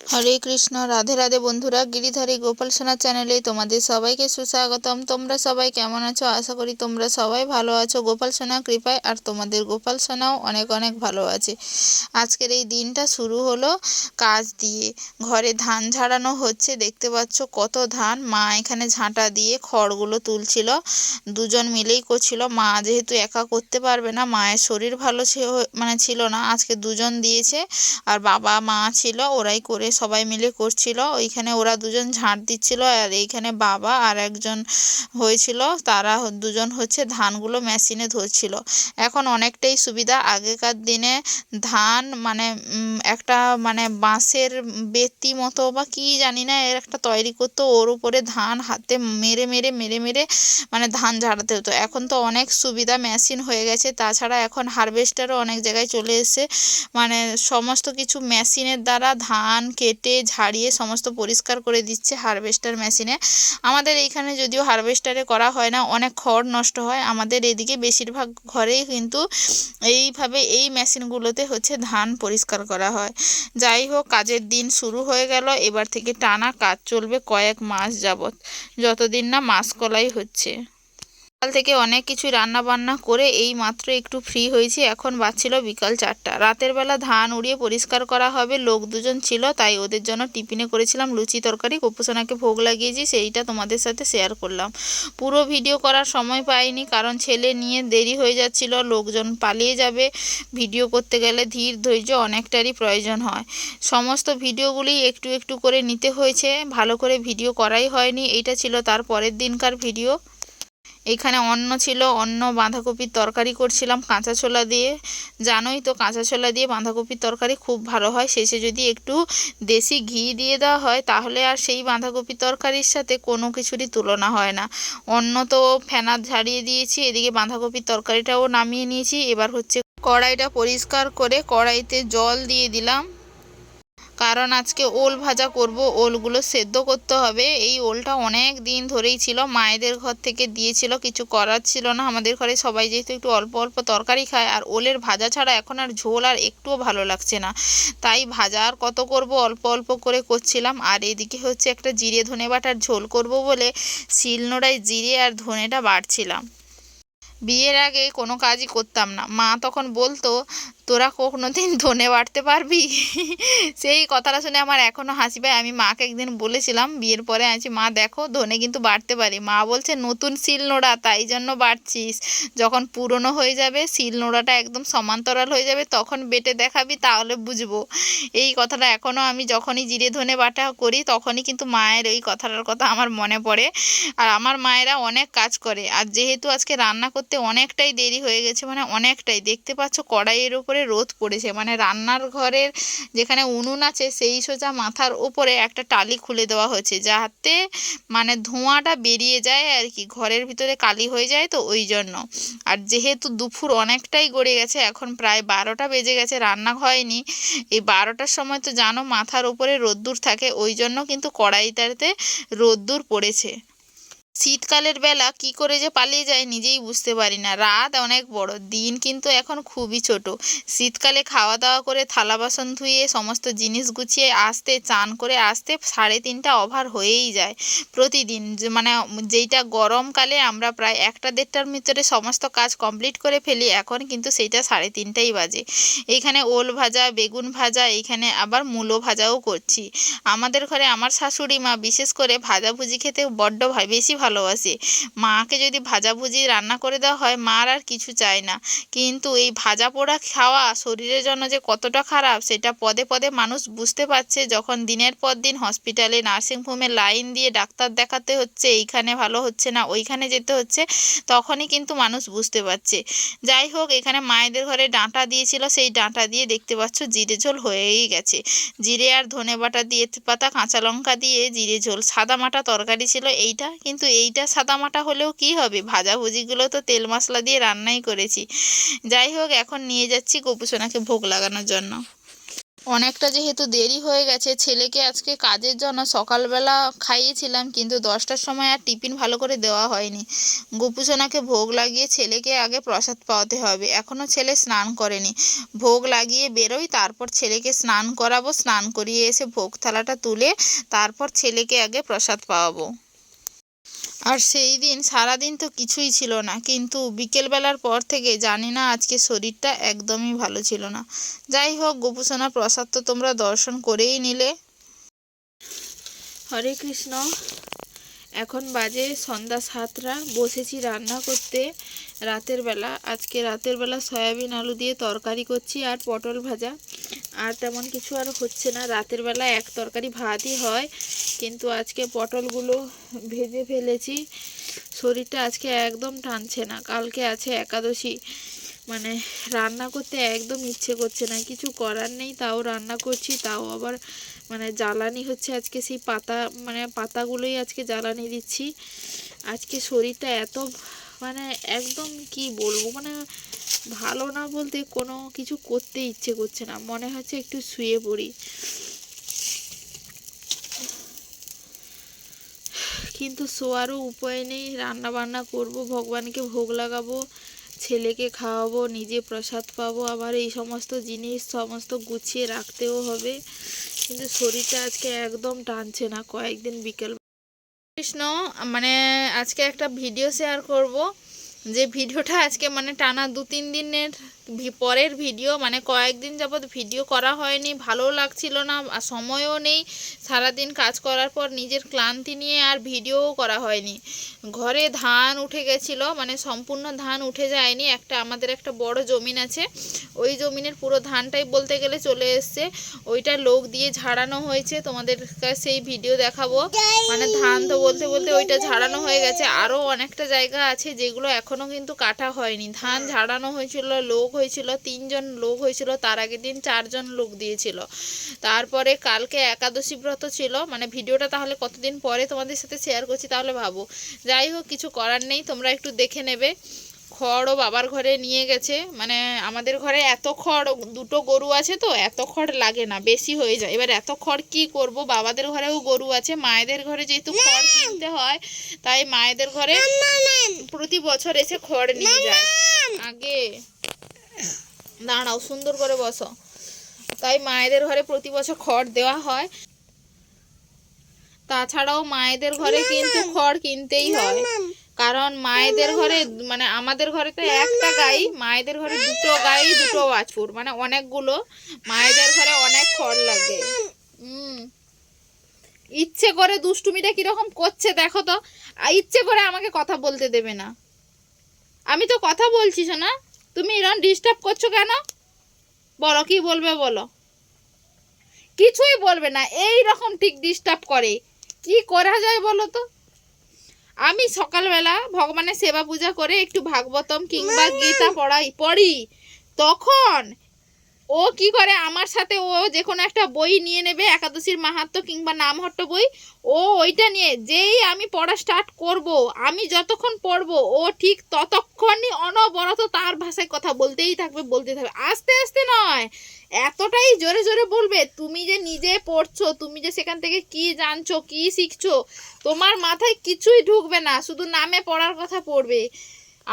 হরে কৃষ্ণ, রাধে রাধে বন্ধুরা, গিরিধারী গোপাল সোনা চ্যানেলে তোমাদের সবাইকে সুস্বাগতম। তোমরা সবাই কেমন আছো? আশা করি তোমরা সবাই ভালো আছো। গোপাল সোনা কৃপায় আর তোমাদের গোপাল সোনাও অনেক অনেক ভালো আছে। আজকের এই দিনটা শুরু হলো কাজ দিয়ে। ঘরে ধান ঝাড়ানো হচ্ছে। দেখতে পাচ্ছ কত ধান। মা এখানে ঝাঁটা দিয়ে খড়গুলো তুলছিল। দুজন মিলেই করছিল। মা যেহেতু একা করতে পারবে না, মায়ের শরীর ভালো মানে ছিল না। আজকে দুজন দিয়েছে। আর বাবা, মা ছিল, ওরাই করে সবাই মিলে করছিল। ওইখানে ওরা দুজন ঝাঁট দিচ্ছিল আর এইখানে বাবা আর একজন হয়েছিল। তারা দুজন হচ্ছে ধানগুলো মেশিনে ধরছিল। এখন অনেকটাই সুবিধা। আগেকার দিনে ধান মানে একটা মানে বাঁশের বেতি মতো বা কি জানি না, এর একটা তৈরি করতো। ওর উপরে ধান হাতে মেরে মেরে মেরে মেরে মানে ধান ঝাড়াতে হতো। এখন তো অনেক সুবিধা মেশিন হয়ে গেছে। তাছাড়া এখন হারভেস্টারও অনেক জায়গায় চলে এসে মানে সমস্ত কিছু মেশিনের দ্বারা ধান কেটে, ঝাড়িয়ে সমস্ত পরিষ্কার করে দিচ্ছে হারভেস্টার মেশিনে। আমাদের এইখানে যদিও হারভেস্টারে করা হয় না, অনেক খড় নষ্ট হয়। আমাদের এদিকে বেশিরভাগ ঘরেই কিন্তু এইভাবে এই মেশিনগুলোতে হচ্ছে ধান পরিষ্কার করা হয়। যাই হোক, কাজের দিন শুরু হয়ে গেল। এবার থেকে টানা কাজ চলবে কয়েক মাস যাবত যতদিন না মাসকলাই হচ্ছে। সকাল থেকে অনেক কিছু রান্না বান্না করে এই মাত্র একটু ফ্রি হয়েছি। এখন বাজছিল বিকাল চারটা। রাতের বেলা ধান উড়িয়ে পরিষ্কার করা হবে। লোক দুজন ছিল, তাই ওদের জন্য টিফিনে করেছিলাম লুচি তরকারি। গোপুসোনাকে ভোগ লাগিয়েছি, সেইটা তোমাদের সাথে শেয়ার করলাম। পুরো ভিডিও করার সময় পাইনি, কারণ ছেলে নিয়ে দেরি হয়ে যাচ্ছিল, লোকজন পালিয়ে যাবে। ভিডিও করতে গেলে ধীর ধৈর্য অনেকটারই প্রয়োজন হয়। সমস্ত ভিডিওগুলি একটু একটু করে নিতে হয়েছে। ভালো করে ভিডিও করাই হয়নি এইটা ছিল তার পরের দিনকার ভিডিও এখানে অন্ন ছিল, অন্ন, বাঁধাকপির তরকারি করছিলাম কাঁচা ছোলা দিয়ে। জানোই তো কাঁচা ছোলা দিয়ে বাঁধাকপির তরকারি খুব ভালো হয়। শেষে যদি একটু দেশি ঘি দিয়ে দেওয়া হয়, তাহলে আর সেই বাঁধাকপির তরকারির সাথে কোনো কিছুরই তুলনা হয় না। অন্ন তো ফেনা ঝাড়িয়ে দিয়েছি, এদিকে বাঁধাকপির তরকারিটাও নামিয়ে নিয়েছি। এবার হচ্ছে কড়াইটা পরিষ্কার করে কড়াইতে জল দিয়ে দিলাম। কারণ আজকে ওল ভাজা করব, ওলগুলো সেদ্ধ করতে হবে। এই ওলটা অনেক দিন ধরেই ছিল, মায়েদের ঘর থেকে দিয়েছিল, কিছু করার ছিল না। আমাদের ঘরে সবাই যেহেতু একটু অল্প অল্প তরকারি খায়, আর ওলের ভাজা ছাড়া এখন আর ঝোল আর একটুও ভালো লাগছে না। তাই ভাজা আর কত করব, অল্প অল্প করে করছিলাম। আর এদিকে হচ্ছে একটা জিরে ধনে বাটার ঝোল করব বলে শিলনোড়ায় জিরে আর ধনেটা বাটছিলাম। বিয়ের আগে কোনো কাজই করতাম না। মা তখন বলতো, তোরা কোনো দিন ধনে বাটতে পারবি? সেই কথাটা শুনে আমার এখনও হাসি পায়। আমি মাকে একদিন বলেছিলাম, বিয়ের পরে আছি মা দেখো, ধনে কিন্তু বাড়তে পারি। মা বলছে, নতুন শিলনোড়া তাই জন্য বাড়ছিস যখন পুরনো হয়ে যাবে, শিল নোড়াটা একদম সমান্তরাল হয়ে যাবে, তখন বেটে দেখাবি, তাহলে বুঝব। এই কথাটা এখনও আমি যখনই জিরে ধনে বাটা করি, তখনই কিন্তু মায়ের ওই কথাটার কথা আমার মনে পড়ে। আর আমার মায়েরা অনেক কাজ করে। আর যেহেতু আজকে রান্না করতে অনেকটাই দেরি হয়ে গেছে মানে অনেকটাই। দেখতে পাচ্ছ কড়াইয়ের ওপরে রোদ পড়েছে মানে রান্নার ঘরের যেখানে উনুন আছে সেই সোজা মাথার ওপরে একটা টালি খুলে দেওয়া হয়েছে, যাতে মানে ধোঁয়াটা বেরিয়ে যায় আর কি, ঘরের ভিতরে কালি হয়ে যায় তো ওই জন্য। আর যেহেতু দুপুর অনেকটাই গড়ে গেছে, এখন প্রায় বারোটা বেজে গেছে, রান্না হয়নি। এই বারোটার সময় তো জানো মাথার ওপরে রোদ্দুর থাকে, ওই জন্য কিন্তু কড়াইটাতে রোদ্দুর পড়েছে। শীতকালের বেলা কি করে যে পালিয়ে যায় নিজেই বুঝতে পারি না। রাত অনেক বড়, দিন কিন্তু এখন খুবই ছোট। শীতকালে খাওয়া দাওয়া করে থালা বাসন ধুয়ে সমস্ত জিনিস গুছিয়ে আসতে, চান করে আসতে সাড়ে তিনটা ওভার হয়েই যায় প্রতিদিন। মানে যেইটা গরমকালে আমরা প্রায় একটা দেড়টার ভিতরে সমস্ত কাজ কমপ্লিট করে ফেলি, এখন কিন্তু সেইটা সাড়ে তিনটাই বাজে। এইখানে ওল ভাজা, বেগুন ভাজা এইখানে আবার মূলো ভাজাও করছি। আমাদের ঘরে আমার শাশুড়ি মা বিশেষ করে ভাজাভুজি খেতে বড্ড বেশি ভালোবাসে। মাকে যদি ভাজাভুজি রান্না করে দেওয়া হয়, মার আর কিছু চায় না। কিন্তু এই ভাজা পোড়া খাওয়া শরীরের জন্য যে কতটা খারাপ, সেটা পদে পদে মানুষ বুঝতে পারছে যখন দিনের পর দিন হসপিটালে নার্সিংহোমে লাইন দিয়ে ডাক্তার দেখাতে হচ্ছে, এইখানে ভালো হচ্ছে না, ওইখানে যেতে হচ্ছে, তখনই কিন্তু মানুষ বুঝতে পারছে। যাই হোক, এখানে মায়েদের ঘরে ডাঁটা দিয়েছিল, সেই ডাঁটা দিয়ে দেখতে পাচ্ছ জিরে ঝোল হয়েই গেছে। জিরে আর ধনে বাটা দিয়ে পাতা, কাঁচা লঙ্কা দিয়ে জিরে ঝোল, সাদা মাটা তরকারি ছিল এইটা, কিন্তু এইটা সাদামাটা হলেও কি হবে? ভাজাভুজিগুলো তো তেল মশলা দিয়ে রান্নাই করেছি। যাই হোক, এখন নিয়ে যাচ্ছি গোপুসোনাকে ভোগ লাগানোর জন্য। অনেকটা যেহেতু দেরি হয়ে গেছে, ছেলেকে আজকে কাজের জন্য সকালবেলা খাইয়েছিলাম, কিন্তু দশটার সময় আর টিফিন ভালো করে দেওয়া হয়নি। গোপুসোনাকে ভোগ লাগিয়ে ছেলেকে আগে প্রসাদ পাওয়াতে হবে। এখনও ছেলে স্নান করেনি। ভোগ লাগিয়ে বেরোই, তারপর ছেলেকে স্নান করাবো, স্নান করিয়ে এসে ভোগ থালাটা তুলে, তারপর ছেলেকে আগে প্রসাদ পাওয়াবো। আর সেই দিন, সারাদিন তো কিছুই ছিল না। কিন্তু বিকেলবেলার পর থেকে জানি না আজকে শরীরটা একদমই ভালো ছিল না। যাই হোক, গোপুসোনা প্রসাদ তো তোমরা দর্শন করেই নিলে। হরে কৃষ্ণ। এখন বাজে সন্ধ্যা সাতটা। বসেছি রান্না করতে রাতের বেলা। আজকে রাতের বেলা সয়াবিন আলু দিয়ে তরকারি করছি আর পটল ভাজা। আর তেমন কিছু আর হচ্ছে না। রাতের বেলা এক তরকারি ভাতই হয়। কিন্তু আজকে পটলগুলো ভেজে ফেলেছি। শরীরটা আজকে একদম টানছে না। কালকে আছে একাদশী। মানে রান্না করতে একদম ইচ্ছে করছে না। কিছু করার নেই, তাও রান্না করছি, তাও আবার মানে জ্বালানি হচ্ছে আজকে। সেই পাতা মানে পাতাগুলোই আজকে জ্বালানি দিচ্ছি। আজকে শরীরটা এত মানে একদম কি বলব? মানে ভালো না বলতে কোনো কিছু করতে ইচ্ছে করছে না। মনে হচ্ছে একটু শুয়ে পড়ি। কিন্তু শোয়ারও উপায় নেই। রান্না বান্না করব, ভগবানকে ভোগ লাগাবো, ছেলেকে খাওয়াবো, নিজে প্রসাদ পাবো। আবার এই সমস্ত জিনিস, সমস্ত গুছিয়ে রাখতেও হবে। কিন্তু শরীরটা আজকে একদম টানছে না। কয়েকদিন বিকেল কৃষ্ণ মানে আজকে একটা ভিডিও শেয়ার করব। যে ভিডিওটা আজকে মানে টানা দু তিন দিনের পরের ভিডিও মানে কয়েকদিন যাবৎ ভিডিও করা হয়নি, ভালো লাগছিল না সময়ও নেই। সারাদিন কাজ করার পর নিজের ক্লান্তি নিয়ে আর ভিডিওও করা হয়নি। ঘরে ধান উঠে গেছিল মানে সম্পূর্ণ ধান উঠে যায়নি, একটা আমাদের একটা বড় জমিন আছে। ওই জমিনের পুরো ধানটাই বলতে গেলে চলে এসছে। ওইটা লোক দিয়ে ঝাড়ানো হয়েছে, তোমাদের সেই ভিডিও দেখাবো। মানে ধান তো বলতে বলতে ওইটা ঝাড়ানো হয়ে গেছে। আরও অনেকটা জায়গা আছে যেগুলো এখনও কিন্তু কাটা হয়নি। ধান ঝাড়ানো হয়েছিল, লোক হয়েছিল তিনজন লোক হয়েছিল তার আগের দিন চারজন লোক দিয়েছিল। তারপরে কালকে একাদশী ব্রত ছিল মানে ভিডিওটা তাহলে কতদিন পরে তোমাদের সাথে শেয়ার করছি তাহলে ভাবো। যাই হোক কিছু করার নেই তোমরা একটু দেখে নেবে। খড়ও বাবার ঘরে নিয়ে গেছে মানে আমাদের ঘরে এত খড় দুটো গরু আছে তো এত খড় লাগে না বেশি হয়ে যায়। এবার এত খড় কি করব? বাবাদের ঘরেও গরু আছে মায়েদের ঘরে যেহেতু খড় কিনতে হয় তাই মায়েদের ঘরে প্রতি বছর এসে খড় নিয়ে যায়। আগে দাঁড়াও সুন্দর করে বসো। তাই মায়েদের ঘরে প্রতি বছর খড় দেওয়া হয়। তাছাড়াও মায়েদের ঘরে কিন্তু খড় কিনতেই হয়। কারণ মায়েদের ঘরে মানে আমাদের ঘরে তো একটা গাই মায়েদের ঘরে দুটো গাই দুটো বাছুর মানে অনেকগুলো। মায়েদের ঘরে অনেক খড় লাগে। হুম। ইচ্ছে করে দুষ্টুমিটা কীরকম করছে দেখো তো। ইচ্ছে করে আমাকে কথা বলতে দেবে না। আমি তো কথা বলছি না তুমি এরকম ডিস্টার্ব করছ কেন? বলো কি বলবে বলো? কিছুই বলবে না এই রকম ঠিক ডিস্টার্ব করে। কি করা যায় বলো তো? আমি সকালবেলা ভগবানের সেবা পূজা করে একটু ভাগবতম কিংবা গীতা পড়াই পড়ি। তখন ও কি করে? আমার সাথে ও যে কোনো একটা বই নিয়ে নেবে, একাদশীর মাহাত্ম কিংবা নামহট্ট বই, ও ওইটা নিয়ে, যেই আমি পড়া স্টার্ট করব, আমি যতক্ষণ পড়ব, ও ঠিক ততক্ষণই অনবরত তার ভাষায় কথা বলতেই থাকবে বলতে থাকবে। আস্তে আস্তে নয়, এতটাই জোরে জোরে বলবে, তুমি যে নিজে পড়ছো, তুমি যে সেখান থেকে কি জানছো, কি শিখছো, তোমার মাথায় কিছুই ঢুকবে না, শুধু নামে পড়ার কথা পড়বে।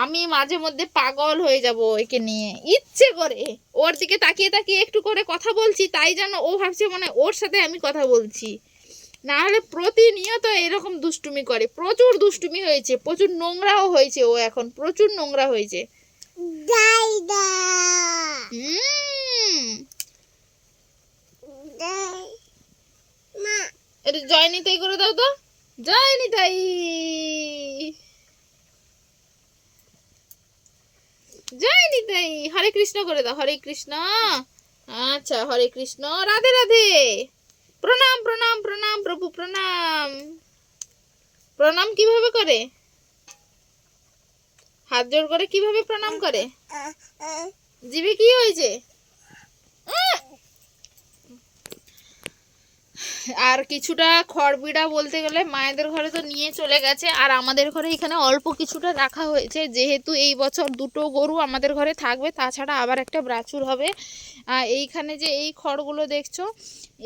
আমি মাঝে মধ্যে পাগল হয়ে যাব একে নিয়ে। ইচ্ছে করে। ওর দিকে তাকিয়ে তাকিয়ে একটু করে কথা বলছি তাই যেন ও ভাবছে মানে ওর সাথে আমি কথা বলছি। না হলে প্রতিনিয়ত এরকম দুষ্টুমি করে। প্রচুর দুষ্টুমি হয়েছে প্রচুর নোংরাও হয়েছে ও এখন প্রচুর নোংরা হয়েছে। এটা জয় নিতাই করে দাও তো। জয় নিতাই জয় নিতাই হরে কৃষ্ণ করে দাও হরে কৃষ্ণ। আচ্ছা হরে কৃষ্ণ। রাধে রাধে। প্রণাম প্রণাম প্রণাম প্রভু প্রণাম। প্রণাম কীভাবে করে? হাত জোর করে কীভাবে প্রণাম করে? জিভে কি হয়েছে! আর কিছুটা খড়বিড়া বলতে গেলে মায়েদের ঘরে তো নিয়ে চলে গেছে, আর আমাদের ঘরে এখানে অল্প কিছুটা রাখা হয়েছে। যেহেতু এই বছর দুটো গরু আমাদের ঘরে থাকবে, তাছাড়া আবার একটা ব্রাচুর হবে। এইখানে যে এই খড়গুলো দেখছ,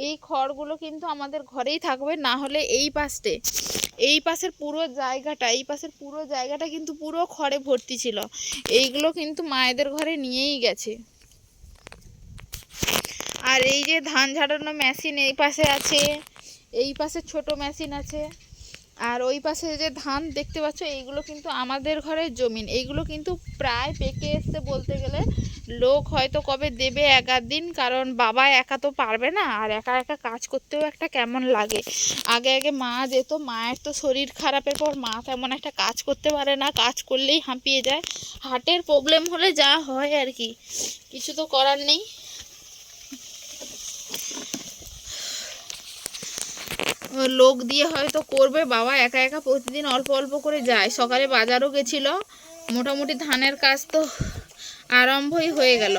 এই খড়গুলো কিন্তু আমাদের ঘরেই থাকবে, না হলে এই পাশে, এই পাশের পুরো জায়গাটা, এই পাশের পুরো জায়গাটা কিন্তু পুরো খড়ে ভর্তি ছিল। এইগুলো কিন্তু মায়েদের ঘরে নিয়েই গেছে। আর এই যে ধান ঝাড়ানো মেশিন এই পাশে আছে, এই পাশে ছোট মেশিন আছে। আর ওই পাশে যে ধান দেখতে পাচ্ছ, এইগুলো কিন্তু আমাদের ঘরের জমিন এইগুলো কিন্তু প্রায় পেকে এসছে বলতে গেলে। লোক হয়তো কবে দেবে এক আধ দিন, কারণ বাবা একা তো পারবে না, আর একা একা কাজ করতেও একটা কেমন লাগে। আগে আগে মা যেত, মায়ের তো শরীর খারাপের পর মা তেমন একটা কাজ করতে পারে না, কাজ করলেই হাঁপিয়ে যায়। হার্টের প্রবলেম হলে যা হয় আর কি, কিছু তো করার নেই। লোক দিয়ে হয়তো করবে, বাবা একা একা প্রতিদিন অল্প অল্প করে যায়। সকালে বাজারও গেছিল, মোটামুটি ধানের কাজ তো আরম্ভই হয়ে গেল।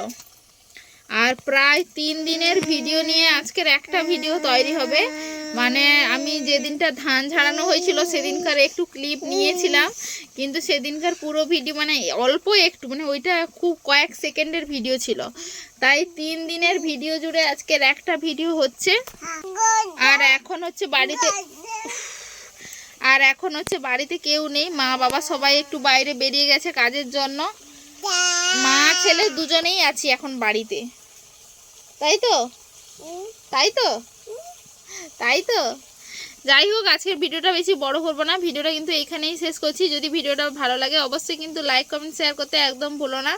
আর প্রায় তিন দিনের ভিডিও নিয়ে আজকের একটা ভিডিও তৈরি হবে। মানে আমি যেদিনটা ধান ঝাড়ানো হয়েছিল সেদিনকার একটু ক্লিপ নিয়েছিলাম। কিন্তু সেদিনকার পুরো ভিডিও মানে অল্প একটু মানে ওইটা খুব কয়েক সেকেন্ডের ভিডিও ছিল। তাই তিন দিনের ভিডিও জুড়ে আজকের একটা ভিডিও হচ্ছে। আর এখন হচ্ছে বাড়িতে, আর এখন হচ্ছে বাড়িতে কেউ নেই। মা বাবা সবাই একটু বাইরে বেরিয়ে গেছে কাজের জন্য। মা, ছেলে দুজনেই আছি এখন বাড়িতে। তাই তো? তাই তো? তাই তো? যাই হোক, আজকের ভিডিওটা বেশি বড় করব না। ভিডিওটা কিন্তু এইখানেই শেষ করছি। যদি ভিডিওটা ভালো লাগে, অবশ্যই কিন্তু লাইক কমেন্ট শেয়ার করতে একদম ভুলো না।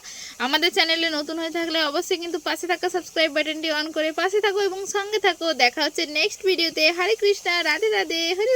আমাদের চ্যানেলে নতুন হয়ে থাকলে অবশ্যই কিন্তু পাশে থাকা সাবস্ক্রাইব বাটনটি অন করে পাশে থাকো এবং সঙ্গে থাকো। দেখা হচ্ছে নেক্সট ভিডিওতে হরে কৃষ্ণা, রাধে রাধে, হরে